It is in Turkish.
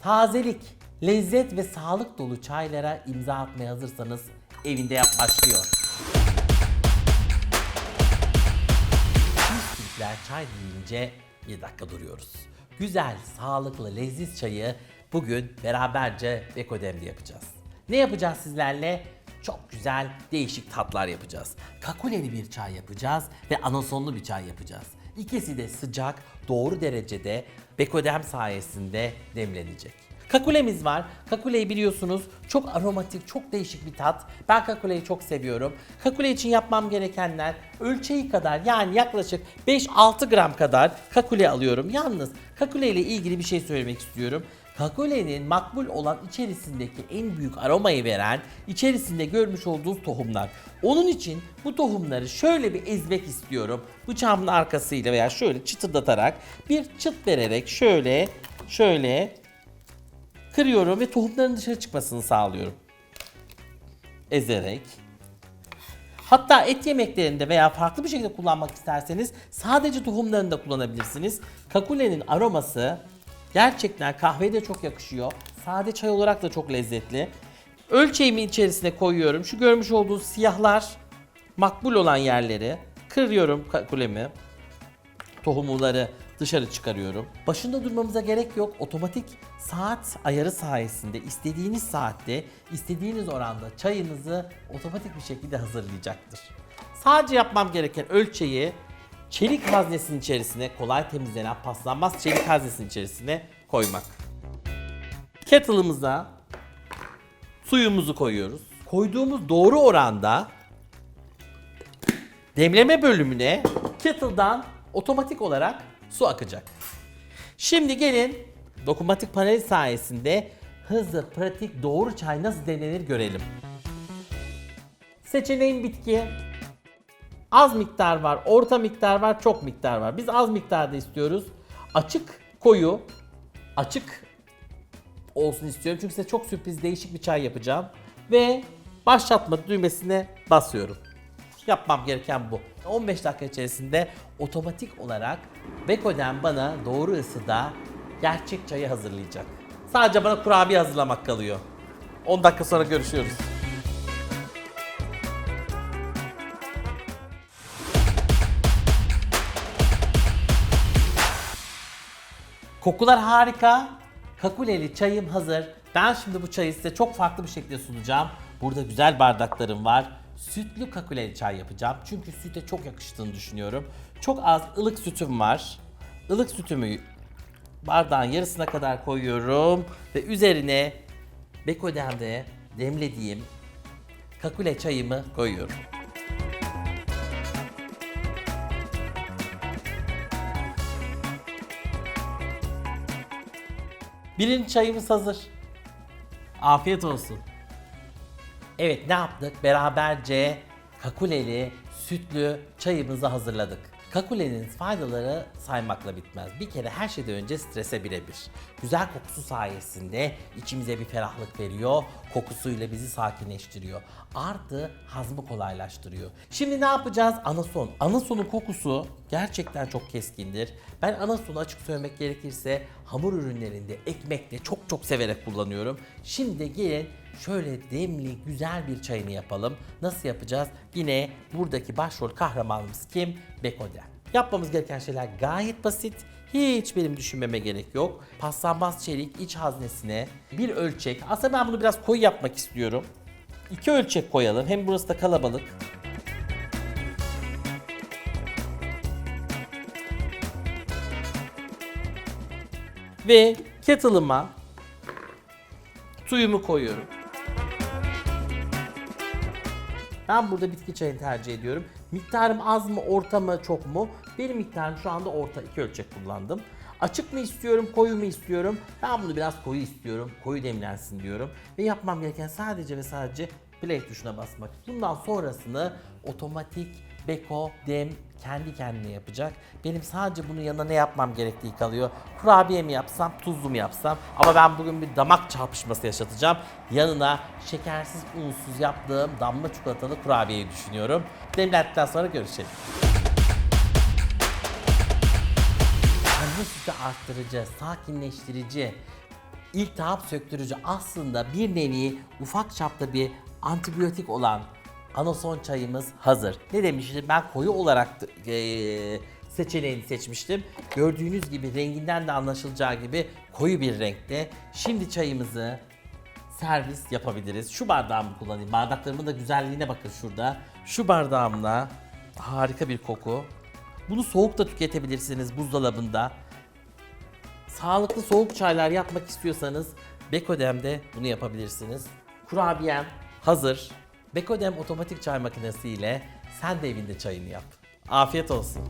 tazelik, lezzet ve sağlık dolu çaylara imza atmaya hazırsanız evinde yap başlıyor. Biz Türkler çay deyince bir dakika duruyoruz. Güzel, sağlıklı, leziz çayı bugün beraberce Bekodem'de yapacağız. Ne yapacağız sizlerle? Çok güzel, değişik tatlar yapacağız. Kakuleli bir çay yapacağız ve anasonlu bir çay yapacağız. İkisi de sıcak, doğru derecede Bekodem sayesinde demlenecek. Kakulemiz var. Kakuleyi biliyorsunuz çok aromatik, çok değişik bir tat. Ben kakuleyi çok seviyorum. Kakule için yapmam gerekenler ölçeği kadar yani yaklaşık 5-6 gram kadar kakule alıyorum. Yalnız kakule ile ilgili bir şey söylemek istiyorum. Kakulenin makbul olan içerisindeki en büyük aromayı veren içerisinde görmüş olduğunuz tohumlar. Onun için bu tohumları şöyle bir ezmek istiyorum. Bıçağımın arkasıyla veya şöyle çıtırdatarak bir çıt vererek şöyle şöyle kırıyorum ve tohumların dışarı çıkmasını sağlıyorum. Ezerek. Hatta et yemeklerinde veya farklı bir şekilde kullanmak isterseniz sadece tohumlarını da kullanabilirsiniz. Kakulenin aroması gerçekten kahveye de çok yakışıyor. Sade çay olarak da çok lezzetli. Ölçeğimi içerisine koyuyorum. Şu görmüş olduğunuz siyahlar makbul olan yerleri kırıyorum kakulemi tohumları dışarı çıkarıyorum. Başında durmamıza gerek yok. Otomatik saat ayarı sayesinde istediğiniz saatte, istediğiniz oranda çayınızı otomatik bir şekilde hazırlayacaktır. Sadece yapmam gereken ölçeği çelik haznesinin içerisine, kolay temizlenen paslanmaz çelik haznesinin içerisine koymak. Kettle'ımıza suyumuzu koyuyoruz. Koyduğumuz doğru oranda demleme bölümüne kettle'dan otomatik olarak su akacak. Şimdi gelin dokunmatik panel sayesinde hızlı, pratik, doğru çay nasıl demlenir görelim. Seçeneğin bitki. Az miktar var, orta miktar var, çok miktar var. Biz az miktarda istiyoruz. Açık, koyu, açık olsun istiyorum. Çünkü size çok sürpriz değişik bir çay yapacağım. Ve başlatma düğmesine basıyorum. Yapmam gereken bu. 15 dakika içerisinde otomatik olarak Beko'den bana doğru ısıda gerçek çayı hazırlayacak. Sadece bana kurabiye hazırlamak kalıyor. 10 dakika sonra görüşüyoruz. Kokular harika. Kakuleli çayım hazır. Ben şimdi bu çayı size çok farklı bir şekilde sunacağım. Burada güzel bardaklarım var. Sütlü kakuleli çay yapacağım. Çünkü süte çok yakıştığını düşünüyorum. Çok az ılık sütüm var. Ilık sütümü bardağın yarısına kadar koyuyorum. Ve üzerine Bekodem'de demlediğim kakule çayımı koyuyorum. Birinci çayımız hazır. Afiyet olsun. Evet ne yaptık? Beraberce kakuleli, sütlü çayımızı hazırladık. Kakulenin faydaları saymakla bitmez. Bir kere her şeyden önce strese birebir. Güzel kokusu sayesinde içimize bir ferahlık veriyor. Kokusuyla bizi sakinleştiriyor. Artı hazmı kolaylaştırıyor. Şimdi ne yapacağız? Anason. Anasonun kokusu gerçekten çok keskindir. Ben anasonu açık söylemek gerekirse hamur ürünlerinde, ekmekte çok çok severek kullanıyorum. Şimdi gelin şöyle demli güzel bir çayını yapalım. Nasıl yapacağız? Yine buradaki başrol kahramanımız kim? Bekoden. Yapmamız gereken şeyler gayet basit. Hiç benim düşünmeme gerek yok. Paslanmaz çelik iç haznesine bir ölçek. Aslında ben bunu biraz koyu yapmak istiyorum. İki ölçek koyalım. Hem burası da kalabalık. Ve kettle'ıma suyumu koyuyorum. Ben burada bitki çayını tercih ediyorum. Miktarım az mı, orta mı, çok mu? Benim miktarım şu anda orta iki ölçek kullandım. Açık mı istiyorum, koyu mu istiyorum? Ben bunu biraz koyu istiyorum. Koyu demlensin diyorum. Ve yapmam gereken sadece ve sadece play tuşuna basmak. Bundan sonrasını otomatik Beko dem kendi kendine yapacak. Benim sadece bunun yanına ne yapmam gerektiği kalıyor. Kurabiye mi yapsam, tuzlu mu yapsam? Ama ben bugün bir damak çarpışması yaşatacağım. Yanına şekersiz, unsuz yaptığım damla çikolatalı kurabiyeyi düşünüyorum. Demlendikten sonra görüşelim. Anne sütü arttırıcı, sakinleştirici, iltihap söktürücü aslında bir nevi ufak çapta bir antibiyotik olan anason çayımız hazır. Ne demiştim ben koyu olarak eee, seçeneğini seçmiştim. Gördüğünüz gibi renginden de anlaşılacağı gibi koyu bir renkte. Şimdi çayımızı servis yapabiliriz. Şu bardağımı kullanayım. Bardaklarımın da güzelliğine bakın şurada. Şu bardağımla harika bir koku. Bunu soğuk da tüketebilirsiniz buzdolabında. Sağlıklı soğuk çaylar yapmak istiyorsanız Bekodem'de bunu yapabilirsiniz. Kurabiyem hazır. Bekodem otomatik çay makinesi ile sen de evinde çayını yap. Afiyet olsun.